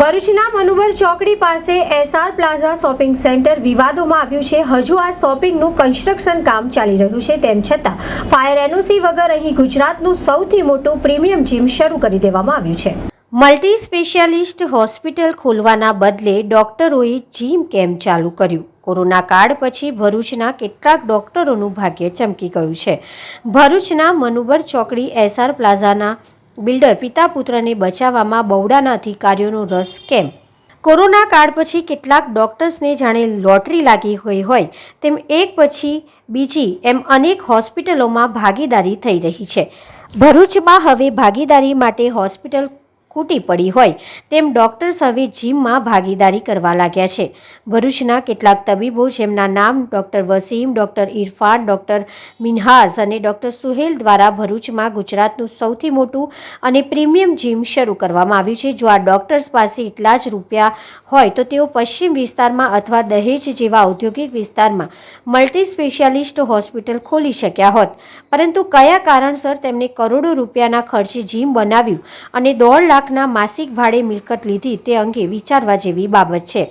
ભરૂચના મનુબર ચોકડી પાસે એસઆર પ્લાઝા શોપિંગ સેન્ટર વિવાદોમાં આવ્યું છે. હજુ આ શોપિંગનું કન્સ્ટ્રક્શન કામ ચાલી રહ્યું છે. તેમ છતાં, ફાયર એનઓસી વગર અહીં ગુજરાતનું સૌથી મોટું પ્રીમિયમ જીમ શરૂ કરી દેવામાં આવ્યું છે. મલ્ટી સ્પેશિયાલિસ્ટ હોસ્પિટલ ખોલવાના બદલે ડોક્ટરોએ જીમ કેમ્પ ચાલુ કર્યું? કોરોના કાળ પછી ભરૂચના કેટલાક ડોક્ટરોનું ભાગ્ય ચમકી ગયું છે. ભરૂચના મનુબર ચોકડી એસઆર પ્લાઝાના બિલ્ડર પિતા પુત્રને બચાવવામાં બહુડાનાથી અધિકારીઓનો રસ કેમ? કોરોના કાળ પછી કેટલાક ડોક્ટર્સને જાણે લોટરી લાગી ગઈ હોય, તેમ એક પછી બીજી એમ અનેક હોસ્પિટલોમાં ભાગીદારી થઈ રહી છે. ભરૂચમાં હવે ભાગીદારી માટે હોસ્પિટલ ખૂટી પડી હોય તેમ ડોક્ટર્સ હવે જીમમાં ભાગીદારી કરવા લાગ્યા છે. ભરૂચના કેટલાક તબીબો જેમના નામ doctor Wasim, doctor Irfan, doctor Minhaz અને ડૉક્ટર સુહેલ દ્વારા ભરૂચમાં ગુજરાતનું સૌથી મોટું અને પ્રીમિયમ જીમ શરૂ કરવામાં આવ્યું છે. જો આ ડૉક્ટર્સ પાસે એટલા જ રૂપિયા હોય તો તેઓ પશ્ચિમ વિસ્તારમાં અથવા દહેજ જેવા ઔદ્યોગિક વિસ્તારમાં મલ્ટી સ્પેશિયાલિસ્ટ હોસ્પિટલ ખોલી શક્યા હોત. પરંતુ કયા કારણસર તેમણે કરોડો રૂપિયાના ખર્ચે જીમ બનાવ્યું અને દોઢ લાખના માસિક ભાડે મિલકત લીધી તે અંગે વિચારવા જેવી બાબત છે.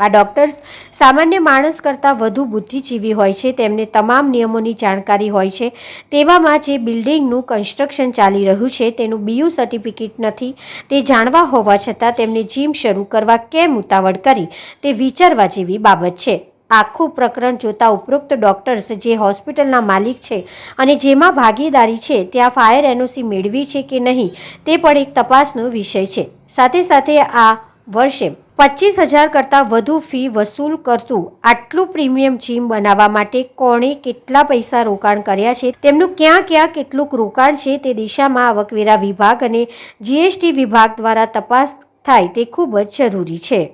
આ ડોક્ટર્સ સામાન્ય માણસ કરતાં વધુ બુદ્ધિજીવી હોય છે, તેમને તમામ નિયમોની જાણકારી હોય છે, તેવામાં જે બિલ્ડિંગનું કન્સ્ટ્રક્શન ચાલી રહ્યું છે તેનું બીયુ સર્ટિફિકેટ નથી, તે જાણવા હોવા છતાં તેમને જીમ શરૂ કરવા કેમ ઉતાવળ કરી, તે વિચારવા જેવી બાબત છે. આખું પ્રકરણ જોતા ઉપરોક્ત ડોક્ટર્સ જે હોસ્પિટલના માલિક છે અને જેમાં ભાગીદારી છે, ત્યાં ફાયર એનઓસી મેળવી છે કે નહીં, તે પણ એક તપાસનો વિષય છે. સાથે સાથે આ વર્ષે પચીસ હજાર કરતાં વધુ ફી વસૂલ કરતું આટલું પ્રીમિયમ જીમ બનાવવા માટે કોણે કેટલા પૈસા રોકાણ કર્યા છે, તેમનું ક્યાં ક્યાં કેટલુંક રોકાણ છે તે દિશામાં આવકવેરા વિભાગ અને જીએસટી વિભાગ દ્વારા તપાસ થાય તે ખૂબ જ જરૂરી છે.